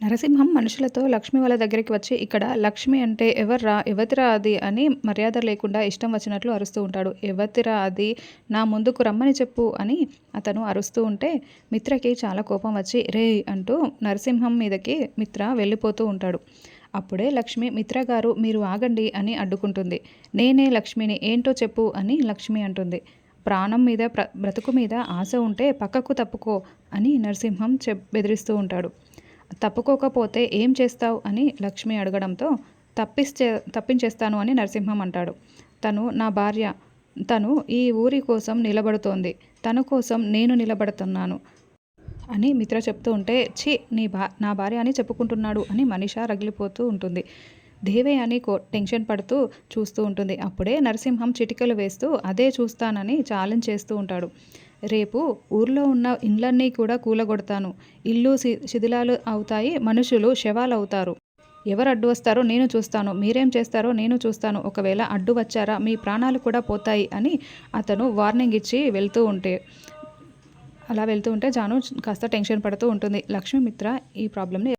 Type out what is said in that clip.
నరసింహం మనుషులతో లక్ష్మి వాళ్ళ దగ్గరికి వచ్చి ఇక్కడ లక్ష్మి అంటే ఎవర్రా ఎవతిరా అది అని మర్యాద లేకుండా ఇష్టం వచ్చినట్లు అరుస్తూ ఉంటాడు. ఎవతిరా అది? నా ముందుకు రమ్మని చెప్పు అని అతను అరుస్తూ ఉంటే మిత్రకి చాలా కోపం వచ్చి రే అంటూ నరసింహం మీదకి మిత్ర వెళ్ళిపోతూ ఉంటాడు. అప్పుడే లక్ష్మి మిత్ర గారు మీరు ఆగండి అని అడ్డుకుంటుంది. నేనే లక్ష్మిని ఏంటో చెప్పు అని లక్ష్మి అంటుంది. ప్రాణం మీద బ్రతుకు మీద ఆశ ఉంటే పక్కకు తప్పుకో అని నరసింహం చెప్ బెదిరిస్తూ ఉంటాడు. తప్పుకోకపోతే ఏం చేస్తావు అని లక్ష్మి అడగడంతో తప్పిస్తే తప్పించేస్తాను అని నరసింహం అంటాడు. తను నా భార్య తను ఈ ఊరి కోసం నిలబడుతోంది. తన కోసం నేను నిలబడుతున్నాను అని మిత్ర చెప్తూ ఉంటే ఛీ నీ భా నా భార్య అని చెప్పుకుంటున్నాడు అని మనిష రగిలిపోతూ ఉంటుంది. దేవే అని కో టెన్షన్ పడుతూ చూస్తూ ఉంటుంది. అప్పుడే నరసింహం చిటికలు వేస్తూ అదే చూస్తానని ఛాలెంజ్ చేస్తూ ఉంటాడు. రేపు ఊర్లో ఉన్న ఇండ్లన్నీ కూడా కూలగొడతాను. ఇల్లు శి- శిథిలాలు అవుతాయి మనుషులు శవాలు అవుతారు ఎవరు అడ్డు వస్తారో నేను చూస్తాను. మీరేం చేస్తారో నేను చూస్తాను. ఒకవేళ అడ్డు వచ్చారా మీ ప్రాణాలు కూడా పోతాయి అని అతను వార్నింగ్ ఇచ్చి వెళ్తూ ఉంటే అలా వెళ్తూ ఉంటే జాను కాస్త టెన్షన్ పడుతూ ఉంటుంది. లక్ష్మీమిత్ర ఈ ప్రాబ్లమ్ని